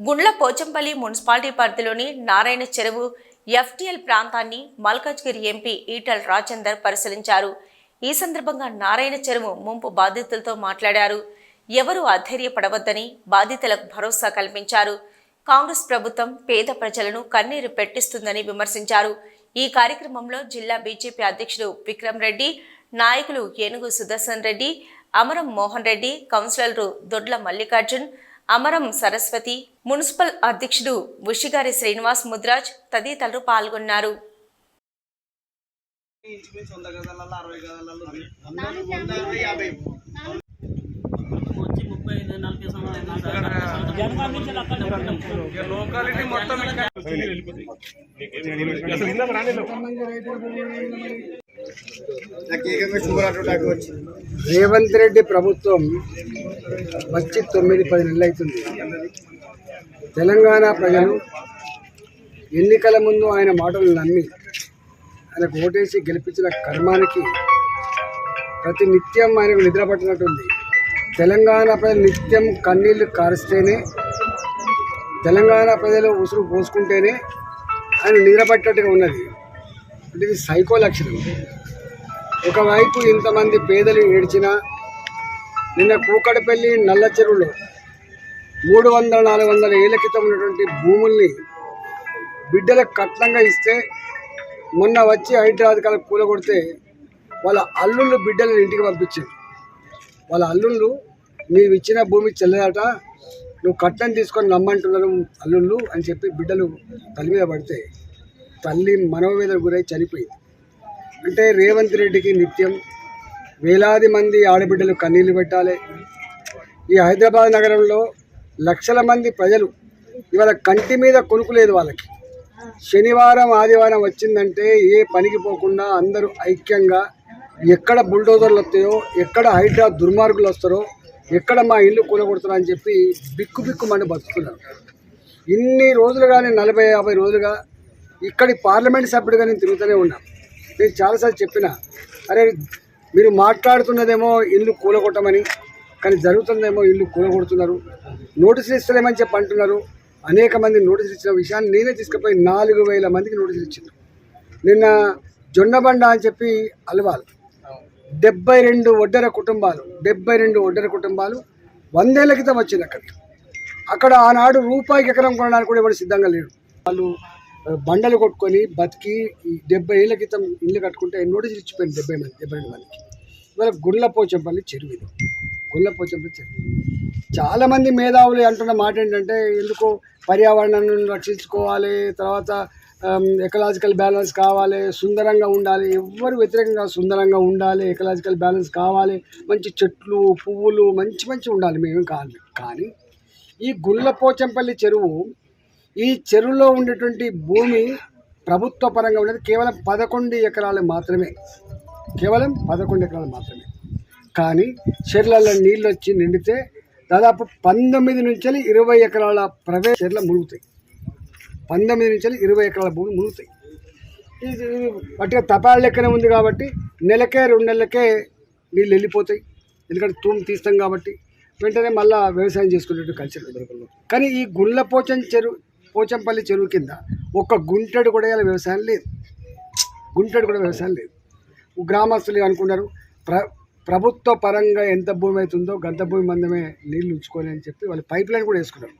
Gundla Pochampally municipality పరిధిలోని నారాయణ చెరువు FTL ప్రాంతాన్ని మల్కాజ్గిరి ఎంపీ ఈటల్ రాజేందర్ పరిశీలించారు. ఈ సందర్భంగా నారాయణ చెరువు ముంపు బాధితులతో మాట్లాడారు. ఎవరూ అధైర్యపడవద్దని బాధితులకు భరోసా కల్పించారు. కాంగ్రెస్ ప్రభుత్వం పేద ప్రజలను కన్నీరు పెట్టిస్తుందని విమర్శించారు. ఈ కార్యక్రమంలో జిల్లా బీజేపీ అధ్యక్షుడు విక్రమ్ రెడ్డి నాయకులు ఏనుగు సుదర్శన్ రెడ్డి అమరం మోహన్ రెడ్డి కౌన్సిలర్లు దొడ్ల మల్లికార్జున్ అమరం సరస్వతి మున్సిపల్ అధ్యక్షుడు ఉషిగారి శ్రీనివాస్ ముద్రాజ్ తదితరులు పాల్గొన్నారు. రేవంత్ రెడ్డి ప్రభుత్వం వచ్చి తొమ్మిది పది నెలలు అవుతుంది. తెలంగాణ ప్రజలు ఎన్నికల ముందు ఆయన మాటలు నమ్మి ఆయనకు ఓటేసి గెలిపించిన కర్మానికి ప్రతి నిత్యం ఆయనకు నిద్ర పట్టినట్టుంది. తెలంగాణ ప్రజలు నిత్యం కన్నీళ్ళు కారిస్తేనే తెలంగాణ ప్రజలు ఉసురు పోసుకుంటేనే ఆయన నిద్రపట్టినట్టుగా ఉన్నది. అంటే ఇది సైకో లక్షణం. ఒకవైపు ఇంతమంది పేదలు ఏడ్చినా నిన్న కూకడపల్లి నల్ల చెరువులో మూడు వందల నాలుగు వందల ఏళ్ళ క్రితం ఉన్నటువంటి భూముల్ని బిడ్డలకు కట్నంగా ఇస్తే మొన్న వచ్చి హైదరాబాద్ కాలకు కూలగొడితే వాళ్ళ అల్లుళ్ళు బిడ్డలను ఇంటికి పంపించారు. వాళ్ళ అల్లుళ్ళు నీవు ఇచ్చిన భూమి చెల్లదాట నువ్వు కట్నం తీసుకొని నమ్మంటున్నారు అల్లుళ్ళు అని చెప్పి బిడ్డలు తల్లి మీద పడితే తల్లి మనోవేదన గురై చనిపోయింది. అంటే రేవంత్ రెడ్డికి నిత్యం వేలాది మంది ఆడబిడ్డలు కన్నీళ్ళు పెట్టాలి. ఈ హైదరాబాద్ నగరంలో లక్షల మంది ప్రజలు ఇవాళ కంటి మీద కొనుక్కులేదు వాళ్ళకి. శనివారం ఆదివారం వచ్చిందంటే ఏ పనికి పోకుండా అందరూ ఐక్యంగా ఎక్కడ బుల్డోజర్లు వస్తాయో ఎక్కడ హైడ్రా దుర్మార్గులు వస్తారో ఎక్కడ మా ఇల్లు కూలగొడతారో అని చెప్పి బిక్కు బిక్కుమని బతుకుతున్నారు. ఇన్ని రోజులు కానీ నలభై యాభై రోజులుగా ఇక్కడి పార్లమెంట్ సభ్యుడిగా నేను తిరుగుతూనే ఉన్నా. నేను చాలాసార్లు చెప్పిన అరే మీరు మాట్లాడుతున్నదేమో ఇల్లు కూలగొట్టమని కానీ జరుగుతుందేమో ఇల్లు కూలగొడుతున్నారు. నోటీసులు ఇస్తలేమని చెప్పి అంటున్నారు. అనేక మంది నోటీసులు ఇచ్చిన విషయాన్ని నేనే తీసుకుపోయి నాలుగు వేల మందికి నోటీసులు ఇచ్చింది నిన్న జొన్నబండ అని చెప్పి అలవాలు. డెబ్బై రెండు ఒడ్డెర కుటుంబాలు డెబ్బై రెండు ఒడ్డెర కుటుంబాలు వందేళ్ళ క్రితం వచ్చింది అక్కడ. అక్కడ ఆనాడు రూపాయికి ఎకరం కొనడానికి కూడా ఎవరు సిద్ధంగా లేడు వాళ్ళు బండలు కొట్టుకొని బతికి డెబ్బై ఏళ్ళ క్రితం ఇల్లు కట్టుకుంటే నోటీసులు ఇచ్చిపోయింది డెబ్బై మంది డెబ్బై రెండు మందికి. ఇవాళ గుండ్లపోచంపల్లి చెరువు ఇది. గుండ్లపోచంపల్లి చెరువు చాలామంది మేధావులు అంటున్న మాట ఏంటంటే ఎందుకో పర్యావరణాన్ని రక్షించుకోవాలి తర్వాత ఎకలాజికల్ బ్యాలెన్స్ కావాలి సుందరంగా ఉండాలి ఎవ్వరు వ్యతిరేకంగా సుందరంగా ఉండాలి ఎకలాజికల్ బ్యాలెన్స్ కావాలి మంచి చెట్లు పువ్వులు మంచి మంచి ఉండాలి మేము కాదు. కానీ ఈ గుళ్ళపోచంపల్లి చెరువు ఈ చెరువులో ఉండేటువంటి భూమి ప్రభుత్వ పరంగా ఉండేది కేవలం పదకొండు ఎకరాలు మాత్రమే. కేవలం పదకొండు ఎకరాలు మాత్రమే. కానీ చెర్లలో నీళ్ళు వచ్చి నిండితే దాదాపు పంతొమ్మిది నుంచి ఇరవై ఎకరాల ప్రవేశ చెర్ల మునుగుతాయి. పంతొమ్మిది నుంచి ఇరవై ఎకరాల భూమి మునుగుతాయి. ఇది పట్టిగా తపాల లెక్కనే ఉంది కాబట్టి నెలకే రెండు నెలలకే నీళ్ళు వెళ్ళిపోతాయి. ఎందుకంటే తూము తీస్తాం కాబట్టి వెంటనే మళ్ళా వ్యవసాయం చేసుకునేట్టు కల్చర్ కానీ ఈ గుళ్ళపోచం చెరువు పోచంపల్లి చెరువు కింద ఒక్క గుంటెడు కూడా ఇలా వ్యవసాయం లేదు. గుంటెడు కూడా వ్యవసాయం లేదు. గ్రామస్తులు అనుకున్నారు ప్ర ప్రభుత్వ పరంగా ఎంత భూమి అవుతుందో గంత భూమి మందమే నీళ్ళు ఉంచుకోవాలి అని చెప్పి వాళ్ళు పైప్ లైన్ కూడా వేసుకున్నారు.